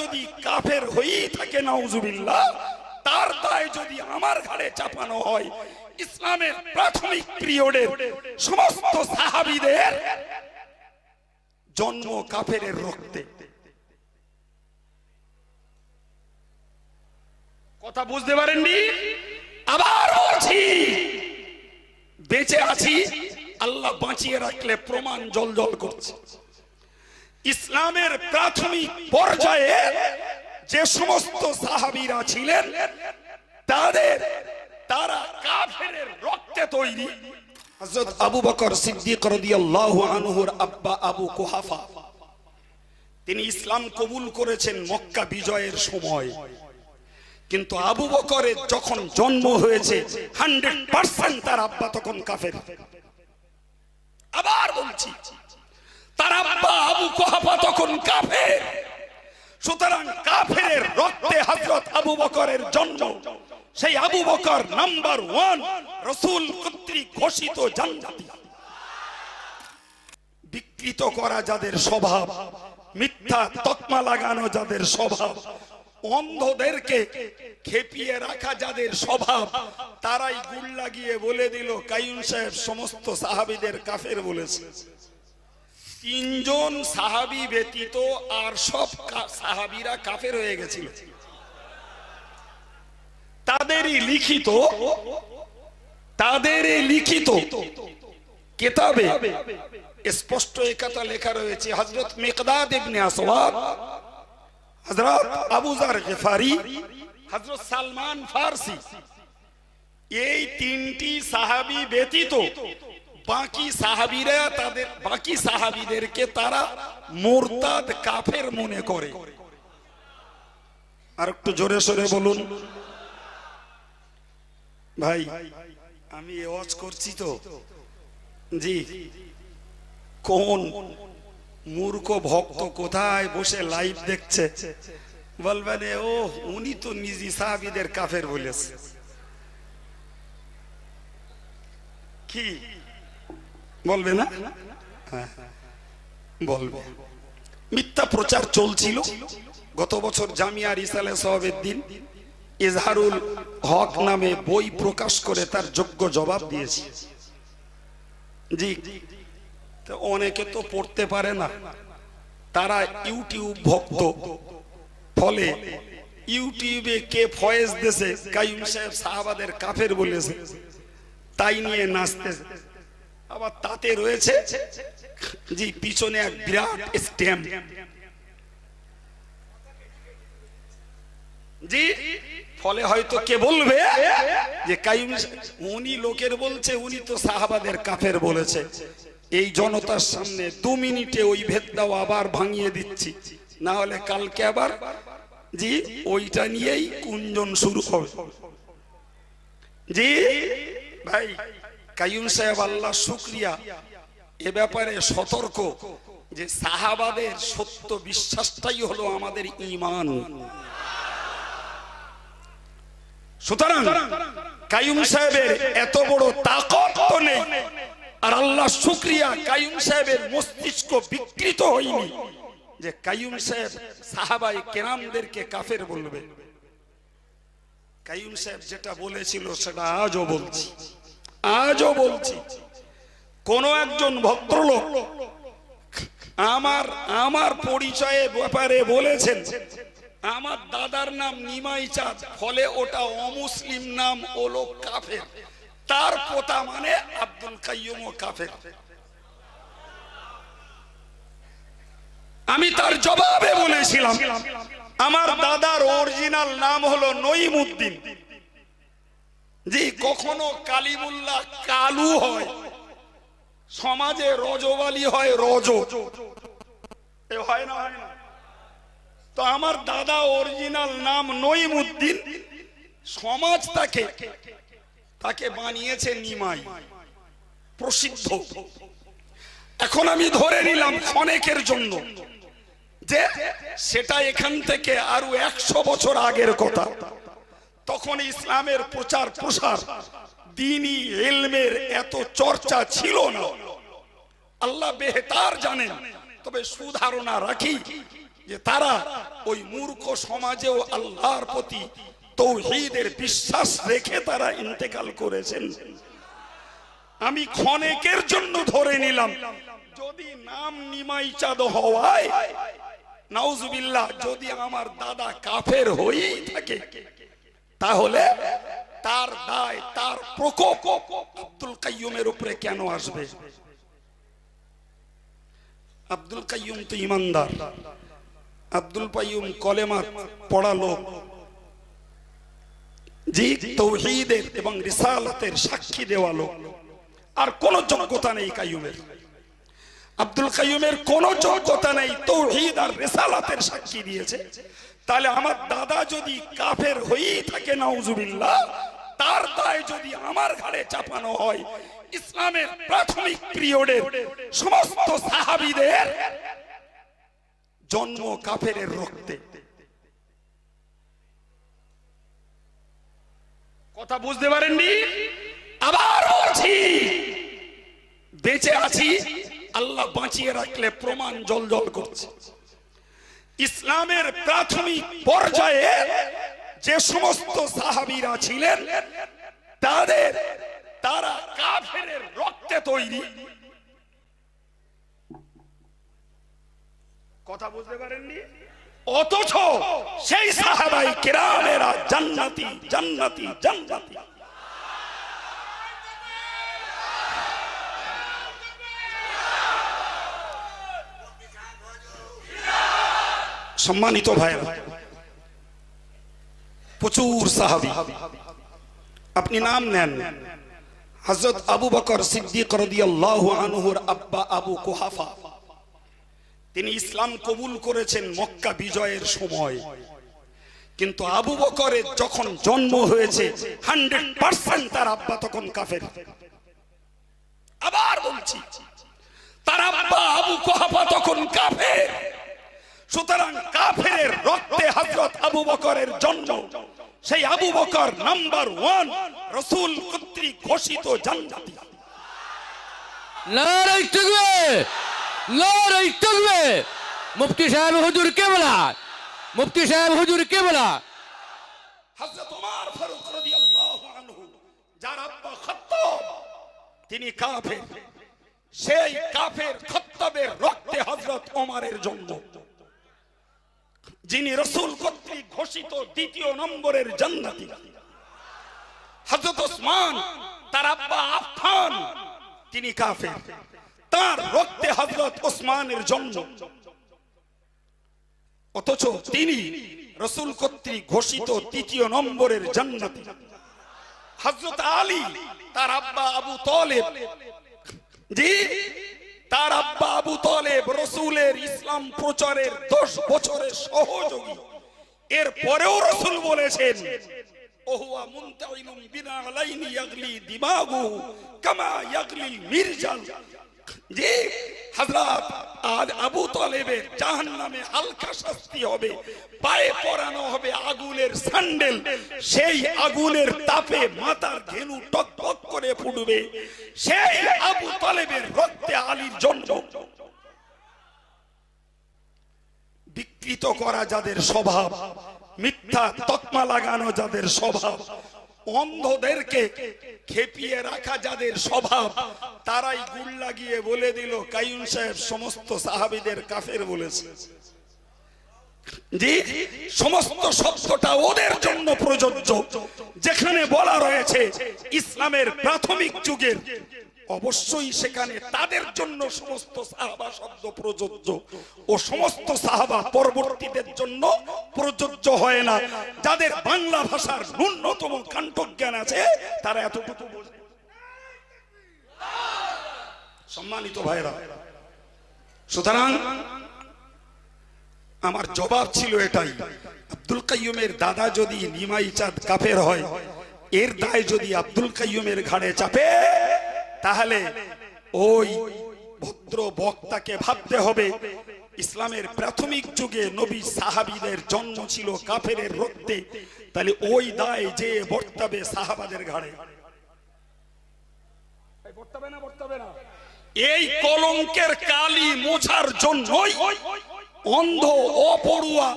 যদি কাফের হয়েই থাকে, নাউজুবিল্লাহ, তার দায় যদি আমার ঘাড়ে চাপানো হয়, ইসলামের প্রাথমিক পিরিয়ডের সমস্ত সাহাবিদের জন্ম কাফের রক্তে। কথা বুঝতে পারেননি? আবার বলছি, বেঁচে আছি, আল্লাহ বাঁচিয়ে রাখলে প্রমাণ জল জল করছে। ইসলামের প্রাথমিক পর্যায়ে যে সমস্ত সাহাবিরা ছিলেন তাদের তারা কাফের রক্তে তৈরি। হযরত আবু বকর সিদ্দিক রাদিয়াল্লাহু আনহুর আব্বা আবু কুহাফা। তিনি ইসলাম কবুল করেছেন মক্কা বিজয়ের সময়। কিন্তু আবু বকরের যখন জন্ম হয়েছে হান্ড্রেড পার্সেন্ট তার আব্বা তখন কাফের। আবার বলছি আবু কুহাফা তখন কাফের। সুতরাং কাফের রক্তে আবু বকরের জন্ম। সেই আবু বকর নাম্বার ওয়ান রসুল কর্তৃক ঘোষিত বিকৃত করা যাদের স্বভাব, মিথ্যা তকমা লাগানো যাদের স্বভাব, অন্ধদেরকে খেপিয়ে রাখা যাদের স্বভাব, তারাই গুল লাগিয়ে বলে দিল কাইম সাহেব, সমস্ত সাহাবিদের কাফের বলেছে। তিনজন সাহাবি ব্যতীত আর সব সাহাবিরা কাফের হয়ে গেছিল। তাদেরই লিখিত তাদেরই লিখিত কেতাবে স্পষ্ট একথা লেখা রয়েছে। হজরত মেকদাদ ইবনে আসওয়াদ হজরত আবু জার গেফারি হজরত সালমান ফারসি, এই তিনটি সাহাবি ব্যতীত বাকি সাহাবিরা তাদের, বাকি সাহাবিদেরকে তারা মোরতাদ কাফের মনে করে। আর একটু জোরে সোরে বলুন। ভাই, আমি ওয়াজ করছি তো। জি। কোন মূর্খ ভক্ত কোথায় বসে লাইভ দেখছে? বলবেন ও, উনি তো নিজি সাহাবিদের কাফের বলেছে। কি? বলবে না? হ্যাঁ, বলবে। মিথ্যা প্রচার চলছিল গত বছর জামিয়া রিসালে সবের দিন। ইজহারুল হক নামে বই প্রকাশ করে তার যোগ্য জবাব দিয়েছে। জি অনেকে তো পড়তে পারে না। তারা ইউটিউব ভক্ত। ফলে ইউটিউবে কে ফয়েজ দেশে কাইম সাহেব সাহাবাদের কাফের বলেছে তাই নিয়ে নাচতেছে। আবার তাতে রয়েছে জি পিছনে এক বিরাট স্ট্যাম্প। জি, ফলে হয়তো কে বলবে যে কাইম উনি লোকের বলছে, উনি তো সাহাবাদের কাফের বলেছে। এই জনতার সামনে দু মিনিটে ওই ভেদটাও আবার ভাঙিয়ে দিচ্ছি। না হলে কালকে আবার জি, ওইটা নিয়েই কুঞ্জন শুরু হবে। জি, ভাই। কাইম সাহেব, আল্লাহ শুক্রিয়া। এ ব্যাপারে সতর্ক যে সাহাবাদের সত্য বিশ্বাসটাই হলো আমাদের ইমান সুতরাং কাইম সাহেবের এত বড় তাকত তো নেই, আর আল্লাহ শুক্রিয়া কাইম সাহেবের মস্তিষ্ক বিকৃত হয়নি যে কাইম সাহেব সাহাবাই কেরামদেরকে কাফের বলবে। কাইম সাহেব যেটা বলেছিল সেটা আজও বলছি। আজও বলছি, কোন একজন ভদ্রলোক আমার আমার পরিচয়ে ব্যাপারে বলেছেন, আমার দাদার নাম নিমাই চাঁদ, ফলে ওটা অমুসলিম নাম ও লোক কাফের। তার পোতা মানে আব্দুল কাইয়ুম ও কাফের। আমি তার জবাবে বলেছিলাম, আমার দাদার অরিজিনাল নাম হলো নইমুদ্দিন জি কখনো কালিমুল্লাহ কালু হয়, সমাজে রজবালি হয় রজ। হয় না তো আমার দাদা অরিজিনাল নাম নইমুদ্দিন সমাজ তাকে তাকে বানিয়েছে নিমাই, প্রসিদ্ধ। এখন আমি ধরে নিলাম অনেকের জন্য যে সেটা এখান থেকে আরও একশো বছর আগের কথা। তখন ইসলামের প্রচার প্রসার, দিনই এলমের এত চর্চা ছিল না। আল্লাহ বেহতার জানেন, তবে সুধারণা রাখি যে তারা ওই মূর্খ সমাজেও আল্লাহর প্রতি তৌহিদের বিশ্বাস রেখে তারা ইন্তেকাল করেছেন। আমি ক্ষণেকের জন্য ধরে নিলাম, যদি নাম নিমাই চাঁদ হওয়ায়, নাউজুবিল্লাহ, যদি আমার দাদা কাফের হয়েই থাকে তাহলে তার দায়, তার প্রকোপ আব্দুল কাইয়ুমের উপরে কেন আসবে? আব্দুল কাইয়ুম তো ইমানদার। আব্দুল কাইয়ুম কলেমা পড়া লোক। জি, তৌহিদের এবং রিসালাতের সাক্ষী দেওয়া লোক। আর কোন যোগ্যতা নেই কাইয়ুমের। আব্দুল কাইয়ুমের কোন যোগ্যতা নেই, তৌহিদ আর রিসালাতের সাক্ষী দিয়েছে। তাহলে আমার দাদা যদি কাফের হয়েই থাকে, নাউজুবিল্লাহ, তার দায় যদি আমার ঘাড়ে চাপানো হয়, ইসলামের প্রাথমিক পিরিয়ডের সমস্ত সাহাবীদের জন্ম কাফের রক্তে। কথা বুঝতে পারেননি? আবার বলছি, বেঁচে আছি আল্লাহ বাঁচিয়ে রাখলে প্রমাণ জল জল করছে। ইসলামের প্রাথমিক পর্যায়ে যে সমস্ত সাহাবীরা ছিলেন, তাদের, তারা কাফের রক্তে তৈরি। কথা বুঝতে পারেননি? অথচ সেই সাহাবাই কেরামেরা জান্নাতি জান্নাতি জান্নাতি। সম্মানিত ভাই, প্রচুর সাহাবি। আপনি নাম নেন। হজরত আবু বকর সিদ্দিক রাদিয়াল্লাহু আনহুর আব্বা আবু কুহাফা। তিনি ইসলাম কবুল করেছেন মক্কা বিজয়ের সময়। কিন্তু আবু বকরের যখন জন্ম হয়েছে, হান্ড্রেড পার্সেন্ট তার আব্বা তখন কাফের। আবার বলছি, তার আব্বা আবু কুহাফা তখন কাফের। সুতরাং কাফের রক্তে হজরত আবু বকরের জন্ম। সেই আবু বকর নাম্বার ওয়ান রসুল কর্তৃক ঘোষিত জান্নাতি নারাই তকবে নারাই তকবে মুফতি সাহেব হুজুর কে বলা মুফতি সাহেব হুজুর কে বলা হযরত ওমর ফারুক রাদিয়াল্লাহু আনহু যার আব্বা খাত্তাব তিনি কাফের। সেই কাফের খাত্তাবের রক্তে হযরত ওমরের জন্ম। যিনি রসুল কর্তৃক ঘোষিত দ্বিতীয় নম্বরের জান্নাতি। হযরত ওসমান, তার আব্বা আফফান তিনি কাফের। তার রক্তে হযরত ওসমানের জন্ম। অথচ তিনি রসুল কর্তৃক ঘোষিত তৃতীয় নম্বরের জান্নাতি। হযরত আলী, তার আব্বা আবু তলেব। জি? তার আব্বা আবু তলেব রসুলের ইসলাম প্রচারের দশ বছরের সহযোগী। এর পরেও রসুল বলেছেন কামা মির্জাল। জি হযরত আর আবু তলেবের জাহান্নামে হালকা শাস্তি হবে, পায়ে পরানো হবে আগুনের স্যান্ডেল। সেই আগুনের তাপে মাথার ঘেনু টক করে ফুটবে। সেই আবু তলেবের রক্তে আলীর জন্য বিকৃত করা যাদের স্বভাব, মিথ্যা তকমা লাগানো যাদের স্বভাব অন্ধদেরকে খেপিয়ে রাখা যাদের স্বভাব, তারাই গুল লাগিয়ে বলে দিল কাইম সাহেব সমস্ত সাহাবিদের কাফের বলেছে। জি, সমস্ত শব্দটা ওদের জন্য প্রযোজ্য। যেখানে বলা রয়েছে, ইসলামের প্রাথমিক যুগের অবশ্যই সেখানে তাদের জন্য সমস্ত সাহাবা শব্দ প্রযোজ্য ও সমস্ত সাহাবা পরবর্তীদের জন্য প্রযোজ্য হয় না। যাদের বাংলা ভাষার ন্যূনতম কাণ্ঠজ্ঞান আছে, তারা এতটুকু বোঝে। সম্মানিত ভাইরা সুতরাং আমার জবাব ছিল এটাই, আব্দুল কাইয়ুমের দাদা যদি নিমাই চাঁদ কাফের হয়, এর দায় যদি আব্দুল কাইয়ুমের ঘাড়ে চাপে তাহলে ওই ভদ্র বক্তাকে ভাবতে হবে ইসলামের প্রাথমিক যুগে নবী সাহাবীদের জন্ম ছিল কাফের রক্তে তাহলে ওই দায় যে বর্তাবে সাহাবাদের ঘাড়ে। এই কলঙ্কের কালি মোছার জন্যই অন্ধ অপড়ুয়া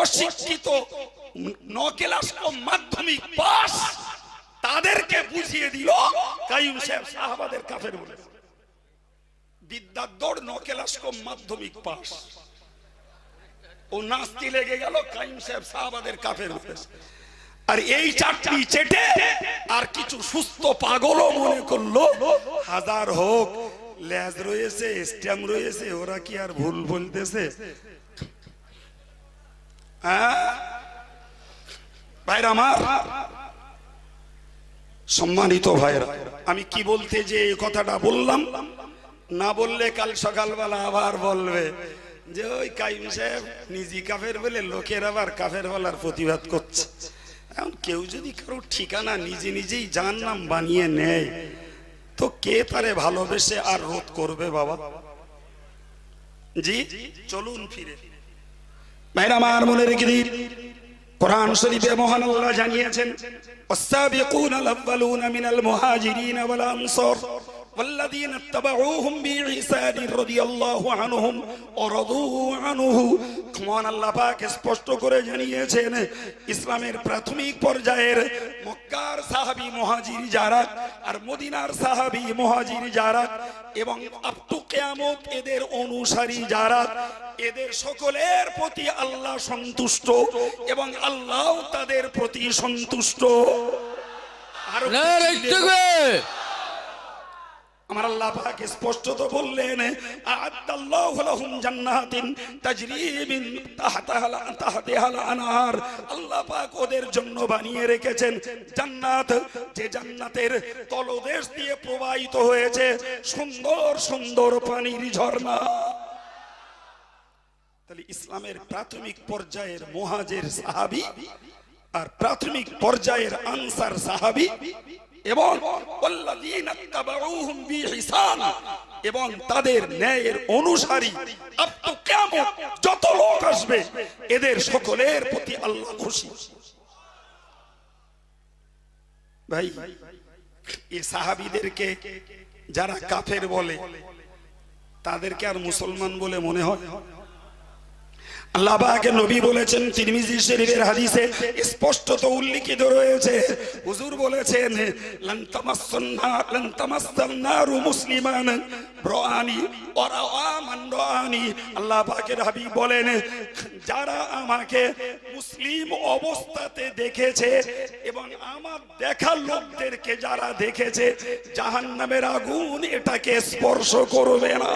অশিক্ষিত নকেলাস মাধ্যমিক পাস তাদেরকে বুঝিয়ে দিল কাইম সাহেব সাহাবাদের কাফের বলে। নকেলাস মাধ্যমিক পাস। ও নাস্তি লেগে গেল কাইম সাহেব সাহাবাদের কাফের আর এই চারটি চেটে আর কিছু সুস্থ পাগলও মনে করল, হাজার হোক ল্যাজ রয়েছে, স্ট্যাম্প রয়েছে, ওরা কি আর ভুল বলতেছে? হ্যাঁ? ভাইরা আমার সম্মানিত ভাইরা আমি কি বলতে যে এই কথাটা বললাম? না বললে কাল সকালবেলা আবার বলবে যে ওই কাইম সাহেব নিজি কাফের বলে লোকের আবার কাফের বলার প্রতিবাদ করছে। এখন কেউ যদি কারও ঠিকানা নিজে নিজেই যার নাম বানিয়ে নেয়, তো কে তারে ভালোবেসে আর রোধ করবে বাবা? জি, চলুন ফিরে। ভাইরা, আমার মনে রেখে দিন কোরআন শরীফে মহান আল্লাহ জানিয়েছেন والسابقون الأولون من المهاجرين والأنصار والذين اتبعوهم بإحسان رضي الله عنهم ورضوا عنه মহান আল্লাহ পাক স্পষ্ট করে জানিয়েছেন ইসলামের প্রাথমিক পর্যায়ের মক্কার সাহাবী মুহাজির যারা আর মদিনার সাহাবী মুহাজির যারা এবং আপ টু কিয়ামত এদের অনুসারী যারা এদের সকলের প্রতি আল্লাহ সন্তুষ্ট এবং আল্লাহ তাদের প্রতি সন্তুষ্ট আর নারাই তাকবীর আমার আল্লাহ পাক স্পষ্ট তো বললেন, আ'আদাল্লাহু লাহুম জান্নাতিন তাজরি মিন তাহতাহা তাহতিহাল আনহার। আল্লাহ পাক ওদের জন্য বানিয়ে রেখেছেন জান্নাত, যে জান্নাতের তলদেশ দিয়ে প্রবাহিত হয়েছে সুন্দর সুন্দর পানির ঝর্ণা। তাহলে ইসলামের প্রাথমিক পর্যায়ের মুহাজির সাহাবী আর প্রাথমিক পর্যায়ের আনসার সাহাবী এবং এবং তাদের ন্যায়ের অনুসারী যত লোক আসবে, এদের সকলের প্রতি আল্লাহ খুশি। ভাই, এই সাহাবীদেরকে যারা কাফের বলে, তাদেরকে আর মুসলমান বলে মনে হয়? আল্লাহ পাকের নবী বলেছেন, তিরমিজি শরীফের হাদিসে স্পষ্টত উল্লেখিত রয়েছে। হুজুর বলেছেন মুসলিমান আল্লাহ পাকের হাবিব বলেন, যারা আমাকে মুসলিম অবস্থাতে দেখেছে এবং আমার দেখা লোকদেরকে যারা দেখেছে, জাহান্নামের আগুন এটাকে স্পর্শ করবে না।